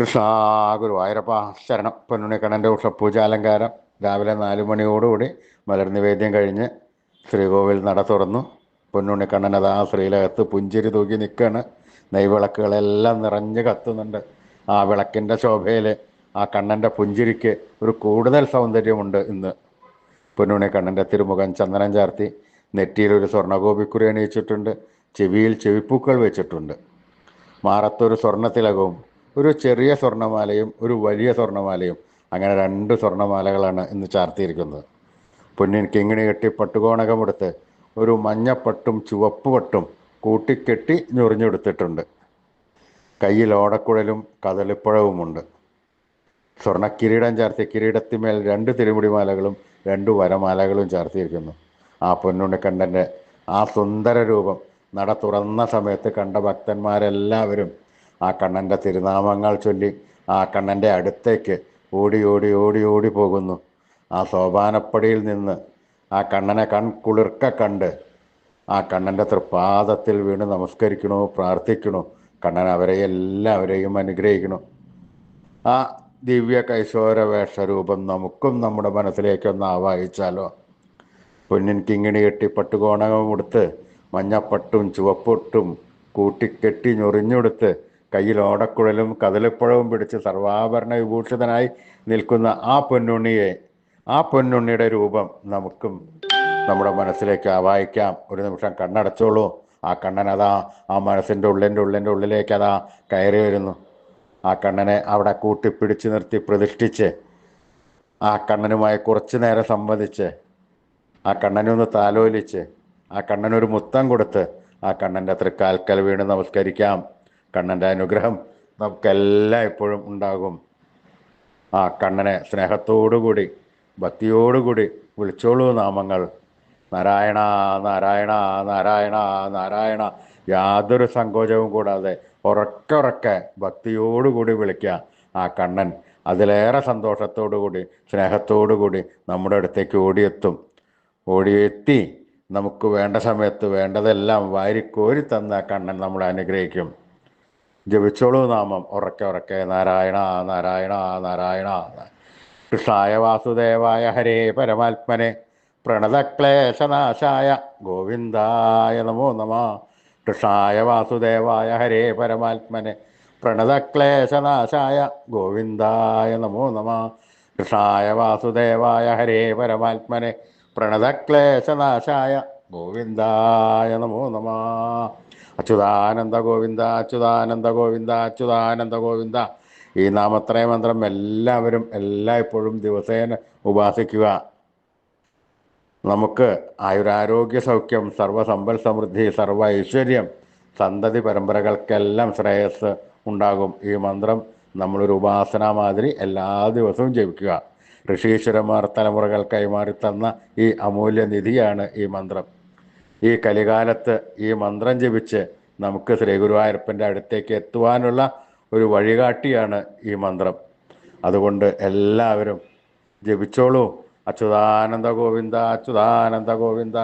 കൃഷ്ണ ഗുരുവായൂരപ്പ ശരണം. പൊന്നുണിക്കണ്ണന്റെ ഉഷപ്പൂജാലങ്കാരം രാവിലെ നാല് മണിയോടുകൂടി മലർനിവേദ്യം കഴിഞ്ഞ് ശ്രീകോവിൽ നട തുറന്നു. പൊന്നുണ്ണിക്കണ്ണൻ അതാ ശ്രീലകത്ത് പുഞ്ചിരി തൂക്കി നിൽക്കുകയാണ് നെയ്വിളക്കുകളെല്ലാം നിറഞ്ഞ് കത്തുന്നുണ്ട്. ആ വിളക്കിന്റെ ശോഭയിൽ ആ കണ്ണന്റെ പുഞ്ചിരിക്ക് ഒരു കൂടുതൽ സൗന്ദര്യമുണ്ട് ഇന്ന്. പൊന്നുണിക്കണ്ണന്റെ തിരുമുഖം ചന്ദനം ചാർത്തി. നെറ്റിയിൽ ഒരു സ്വർണഗോപിക്കുറി അണിയിച്ചിട്ടുണ്ട്. ചെവിയിൽ ചെവിപ്പൂക്കൾ വെച്ചിട്ടുണ്ട്. മാറത്തൊരു സ്വർണത്തിലകവും ഒരു ചെറിയ സ്വർണമാലയും ഒരു വലിയ സ്വർണമാലയും അങ്ങനെ രണ്ട് സ്വർണമാലകളാണ് ഇന്ന് ചാർത്തിയിരിക്കുന്നത്. പൊന്നിൻ കിങ്ങിണി കെട്ടി പട്ടുകോണകമെടുത്ത് ഒരു മഞ്ഞപ്പട്ടും ചുവപ്പ് പട്ടും കൂട്ടിക്കെട്ടി ഞൊറിഞ്ഞെടുത്തിട്ടുണ്ട്. കയ്യിൽ ഓടക്കുഴലും കതളിപ്പഴവുമുണ്ട് സ്വർണ കിരീടം ചാർത്തി കിരീടത്തിന്മേൽ രണ്ട് തിരുമുടിമാലകളും രണ്ട് വരമാലകളും ചാർത്തിയിരിക്കുന്നു. ആ പൊന്നുണ്ണിക്കണ്ണന്റെ ആ സുന്ദര രൂപം നട തുറന്ന സമയത്ത് കണ്ട ഭക്തന്മാരെല്ലാവരും ആ കണ്ണന്റെ തിരുനാമങ്ങൾ ചൊല്ലി ആ കണ്ണന്റെ അടുത്തേക്ക് ഓടി ഓടി ഓടി ഓടി പോകുന്നു. ആ സോപാനപ്പടിയിൽ നിന്ന് ആ കണ്ണനെ കൺകുളിർക്ക കണ്ട് ആ കണ്ണന്റെ തൃപ്പാദത്തിൽ വീണ് നമസ്കരിക്കണു പ്രാർത്ഥിക്കണു. കണ്ണൻ അവരെ എല്ലാവരെയും അനുഗ്രഹിക്കണു. ആ ദിവ്യ കൈശോര വേഷരൂപം നമുക്കും നമ്മുടെ മനസ്സിലേക്കൊന്ന് ആവാഹിച്ചാലോ? പൊന്നിൻ കിങ്ങിണി കെട്ടി പട്ടുകോണകം ഉടുത്ത് മഞ്ഞപ്പട്ടും ചുവപ്പൊട്ടും കൂട്ടിക്കെട്ടി ഞൊറിഞ്ഞെടുത്ത് കയ്യിൽ ഓടക്കുഴലും കതിലപ്പുഴവും പിടിച്ച് സർവാഭരണ വിഭൂഷിതനായി നിൽക്കുന്ന ആ പൊന്നുണ്ണിയെ ആ പൊന്നുണ്ണിയുടെ രൂപം നമുക്കും നമ്മുടെ മനസ്സിലേക്ക് ആവാഹിക്കാം. ഒരു നിമിഷം കണ്ണടച്ചോളൂ. ആ കണ്ണൻ അതാ ആ മനസ്സിന്റെ ഉള്ളിന്റെ ഉള്ളിന്റെ ഉള്ളിലേക്ക് അതാ കയറി വരുന്നു. ആ കണ്ണനെ അവിടെ കൂട്ടിപ്പിടിച്ച് നിർത്തി പ്രതിഷ്ഠിച്ച് ആ കണ്ണനുമായി കുറച്ചു നേരം സംവദിച്ച് ആ കണ്ണനൊന്ന് താലോലിച്ച് ആ കണ്ണനൊരു മുത്തം കൊടുത്ത് ആ കണ്ണന്റെ തൃക്കാൽക്കൽ വീണ് നമസ്കരിക്കാം. കണ്ണന്റെ അനുഗ്രഹം നമുക്കെല്ലാം എപ്പോഴും ഉണ്ടാകും. ആ കണ്ണനെ സ്നേഹത്തോടുകൂടി ഭക്തിയോടുകൂടി വിളിച്ചോളൂ നാമങ്ങൾ. നാരായണ നാരായണ നാരായണ നാരായണ. യാതൊരു സങ്കോചവും കൂടാതെ ഉറക്കെ ഉറക്കെ ഭക്തിയോടുകൂടി വിളിക്കുക. ആ കണ്ണൻ അതിലേറെ സന്തോഷത്തോടുകൂടി സ്നേഹത്തോടുകൂടി നമ്മുടെ അടുത്തേക്ക് ഓടിയെത്തും. ഓടിയെത്തി നമുക്ക് വേണ്ട സമയത്ത് വേണ്ടതെല്ലാം വാരിക്കോരി തന്ന കണ്ണൻ നമ്മളെ അനുഗ്രഹിക്കും. ജപിച്ചോളൂ നാമം. ഉറക്കെ ഉറക്കെ. നാരായണ നാരായണ നാരായണ. കൃഷ്ണായ വാസുദേവായ ഹരേ പരമാത്മനെ. പ്രണതക്ലേശനാശായ ഗോവിന്ദായ നമോ നമ. കൃഷ്ണായ വാസുദേവായ ഹരേ പരമാത്മനെ. പ്രണതക്ലേശനാശായ ഗോവിന്ദായ നമോ നമ. കൃഷ്ണായ വാസുദേവായ ഹരേ പരമാത്മനെ. പ്രണതക്ലേശനാശായ ഗോവിന്ദായ നമോ നമ. അച്യുതാനന്ദ ഗോവിന്ദ അച്യുതാനന്ദ ഗോവിന്ദ അച്യുതാനന്ദ ഗോവിന്ദ. ഈ നാമത്രയ മന്ത്രം എല്ലാവരും എല്ലായ്പ്പോഴും ദിവസേന ഉപാസിക്കുക. നമുക്ക് ആയുരാരോഗ്യ സൗഖ്യം സർവസമ്പൽ സമൃദ്ധി സർവ ഐശ്വര്യം സന്തതി പരമ്പരകൾക്കെല്ലാം ശ്രേയസ് ഉണ്ടാകും. ഈ മന്ത്രം നമ്മളൊരു ഉപാസന മാതിരി എല്ലാ ദിവസവും ജപിക്കുക. ഋഷീശ്വരന്മാർ തലമുറകൾ കൈമാറി തന്ന ഈ അമൂല്യ നിധിയാണ് ഈ മന്ത്രം. ഈ കലികാലത്ത് ഈ മന്ത്രം ജപിച്ച് നമുക്ക് ശ്രീ ഗുരുവായൂരപ്പന്റെ അടുത്തേക്ക് എത്തുവാനുള്ള ഒരു വഴികാട്ടിയാണ് ഈ മന്ത്രം. അതുകൊണ്ട് എല്ലാവരും ജപിച്ചോളൂ. അച്യുതാനന്ദ ഗോവിന്ദ അച്യുതാനന്ദ ഗോവിന്ദ.